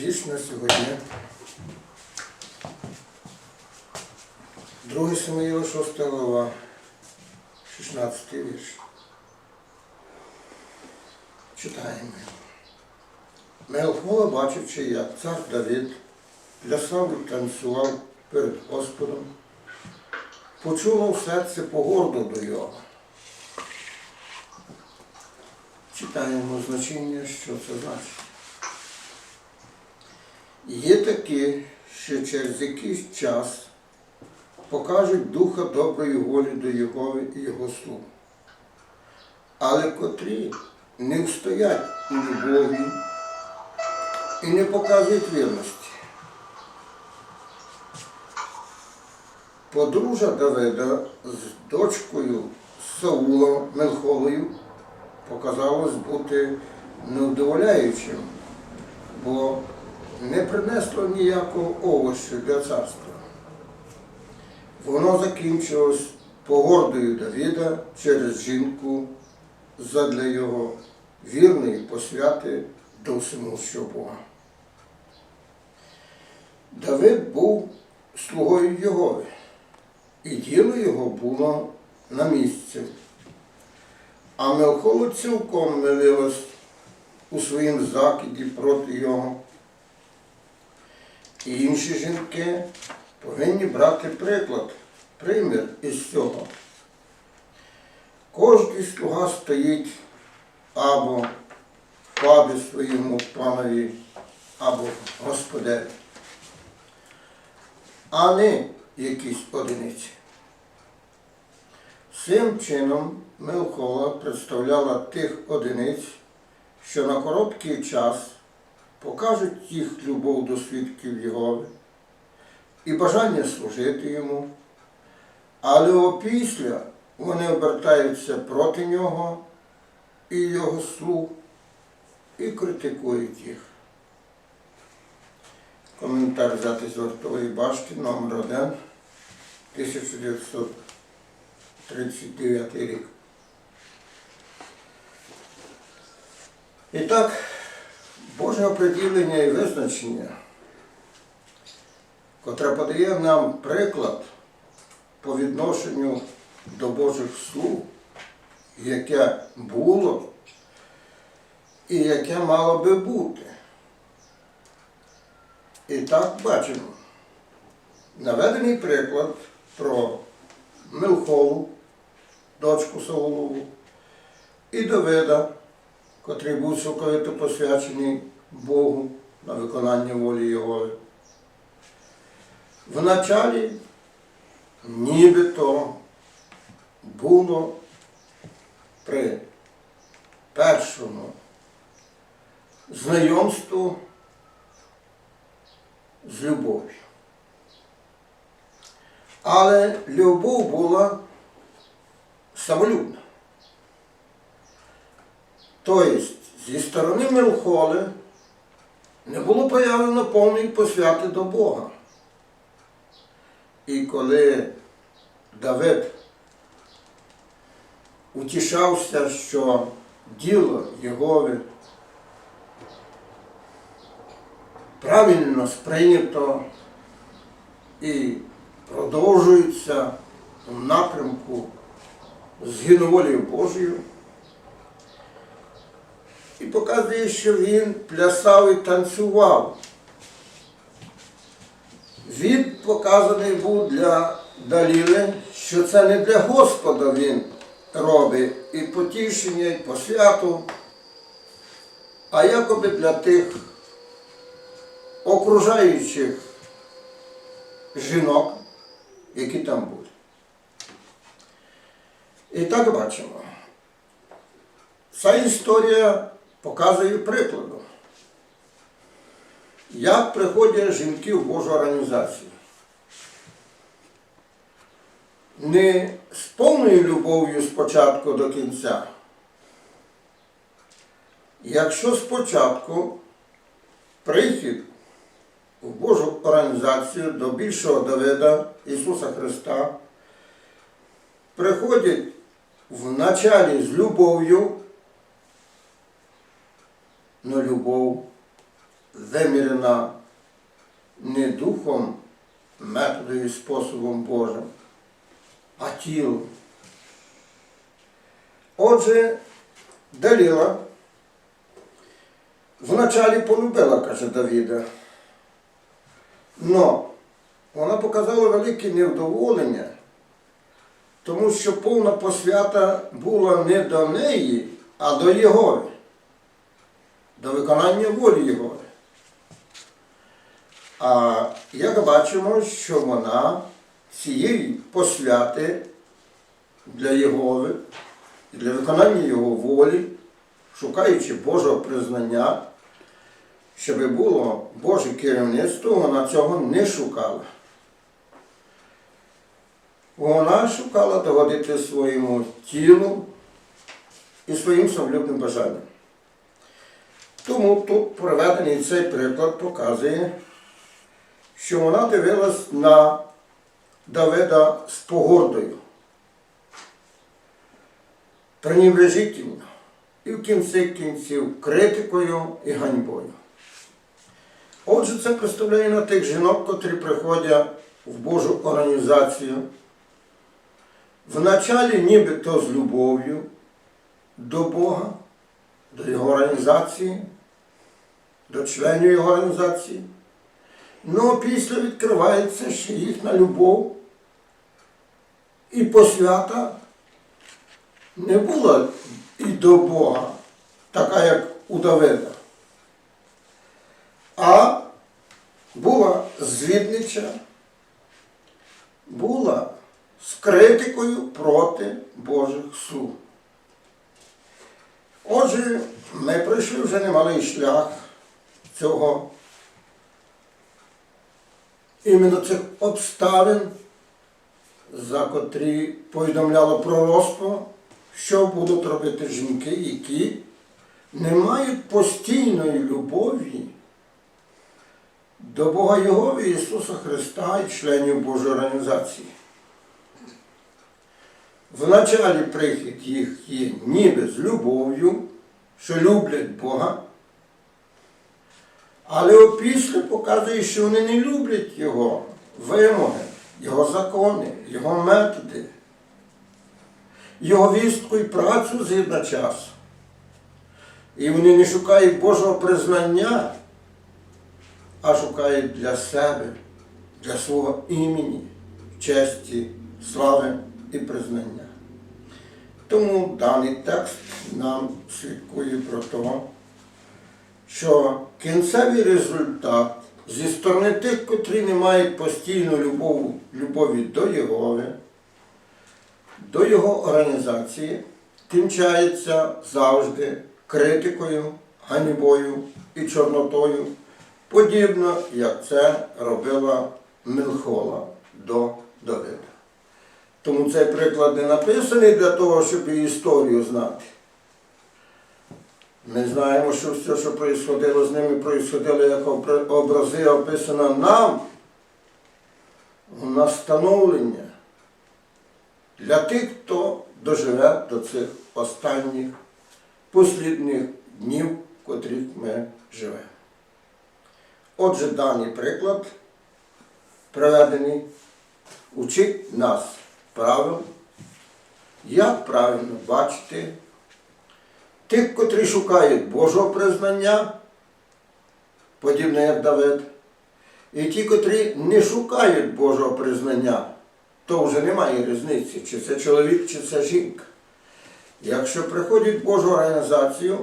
На сьогодні. 2 Самуїла, 6 глава, 16 вірш. Читаємо. Мелхола, бачивши, як цар Давид плясав і танцював перед Господом, почуло в серці погорду до його. Читаємо значення, що це значить. Є такі, що через якийсь час покажуть духа доброї волі до Єгови і Його слуг, але котрі не встоять у любові і не показують вірності. Подружа Давида з дочкою Саула Мелхолою показалось бути невдоволяючим, бо не принесло ніякого овощу для царства. Воно закінчилось погордою Давіда через жінку задля його вірної посвяти до всемогущого Бога. Давид був слугою Єгови, і діло його було на місці. А Мелхолу цілком милилась у своїм закиді проти його. І інші жінки повинні брати приклад, примір із цього. Кожний слуга стоїть або в впаде своєму панові, або господарю, а не якісь одиниці. Цим чином Мелхола представляла тих одиниць, що на короткий час покажуть їх любов до свідків Єгови і бажання служити йому, але опісля вони обертаються проти нього і його слуг і критикують їх. Коментар взятий з вартової башти номер 1 1939 рік. І так, Боже оприділення і визначення, котре подає нам приклад по відношенню до Божих слуг, яке було і яке мало би бути. І так бачимо. Наведений приклад про Милхолу, дочку Саулову, і Давида, котрий був цілковито посвячений Богу на виконання волі Його. Вначалі нібито було при першому знайомству з любов'ю. Але любов була самолюбна. Тобто, зі сторони Мелхоли не було проявлено повної посвяти до Бога. І коли Давид утішався, що діло Єгови правильно сприйнято і продовжується у напрямку згину волею Божою. І показує, що він плясав і танцював. Він показаний був для Даліли, що це не для Господа він робить і потішення, і посвяту, а якоби для тих окружаючих жінок, які там були. І так бачимо. Ця історія показує прикладом, як приходять жінки в Божу організацію. Не з повною любов'ю спочатку до кінця. Якщо спочатку прихід в Божу організацію до більшого Давида Ісуса Христа приходять в началі з любов'ю, но любов вимірена не духом, методом і способом Божим, а тілом. Отже, Даліла вначалі полюбила, каже Давіда. Но вона показала велике невдоволення, тому що повна посвята була не до неї, а до Єгови, до виконання волі Єгови. А як бачимо, що вона цієї посвяти для Єгови, для виконання Його волі, шукаючи Божого признання, щоб було Боже керівництво, вона цього не шукала. Вона шукала догодити своєму тілу і своїм самолюбним бажанням. Тому тут проведений цей приклад показує, що вона дивилась на Давида з погордою, пренебрежительно і в кінці кінців критикою і ганьбою. Отже, це представляє на тих жінок, котрі приходять в Божу організацію, вначалі нібито з любов'ю до Бога, до Його організації, до членів Його організації. Ну, після відкривається ще їхня любов і посвята не була і до Бога, така як у Давида, а була звіднича, була з критикою проти Божих слуг. Отже, ми пройшли вже немалий шлях цього іменно цих обставин, за котрі повідомляло пророцтво, що будуть робити жінки, які не мають постійної любові до Бога Його Ісуса Христа і членів Божої організації. Вначалі прихід їх є ніби з любов'ю, що люблять Бога, але опісля показує, що вони не люблять Його вимоги, Його закони, Його методи, Його вістку і працю згідно часу. І вони не шукають Божого признання, а шукають для себе, для свого імені, честі, слави і признання. Тому даний текст нам свідкує про те, що кінцевий результат зі сторони тих, котрі не мають постійну любов, любові до Єгови, до його організації, кінчається завжди критикою, ганьбою і чорнотою, подібно як це робила Милхола до Давида. Тому цей приклад не написаний для того, щоб і історію знати. Ми знаємо, що все, що происходило з ними, происходило як образи описано нам в настановлення для тих, хто доживе до цих останніх послідних днів, в котрих ми живемо. Отже, даний приклад приведений учить нас правил, як правильно бачити тих, котрі шукають Божого признання, подібно як Давид, і ті, котрі не шукають Божого признання, то вже немає різниці, чи це чоловік, чи це жінка. Якщо приходять Божу організацію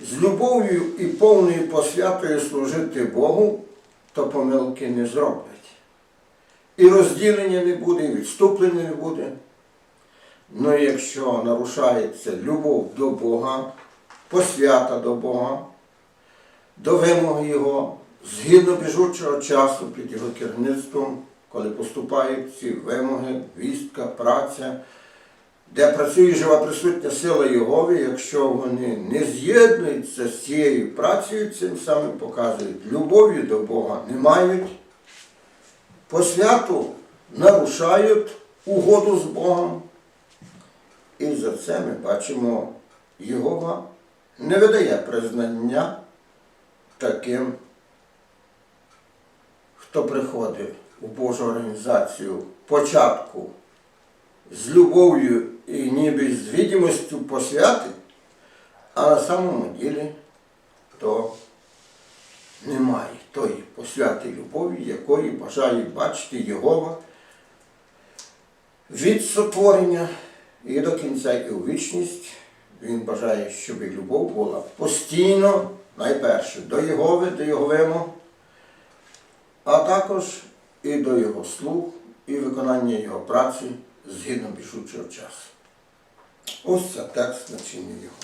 з любов'ю і повною посвятою служити Богу, то помилки не зроблять. І розділення не буде, і відступлення не буде. Ну, якщо нарушається любов до Бога, посвята до Бога, до вимоги Його, згідно біжучого часу під Його керівництвом, коли поступають ці вимоги, вістка, праця, де працює жива присутня сила Єгови, якщо вони не з'єднуються з цією працею, цим самим показують, любові до Бога не мають, посвяту нарушають угоду з Богом. І за це ми бачимо, Єгова не видає признання таким, хто приходить у Божу організацію початку з любов'ю і ніби з відомістю посвяти, а на самому ділі то немає тої посвяти любові, якої бажає бачити Єгова від сотворення і до кінця і у вічність. Він бажає, щоб любов була постійно, найперше, до Єгови, до Його вимог, а також і до Його слуг, і виконання Його праці згідно більшучого часу. Ось це текст значення Його.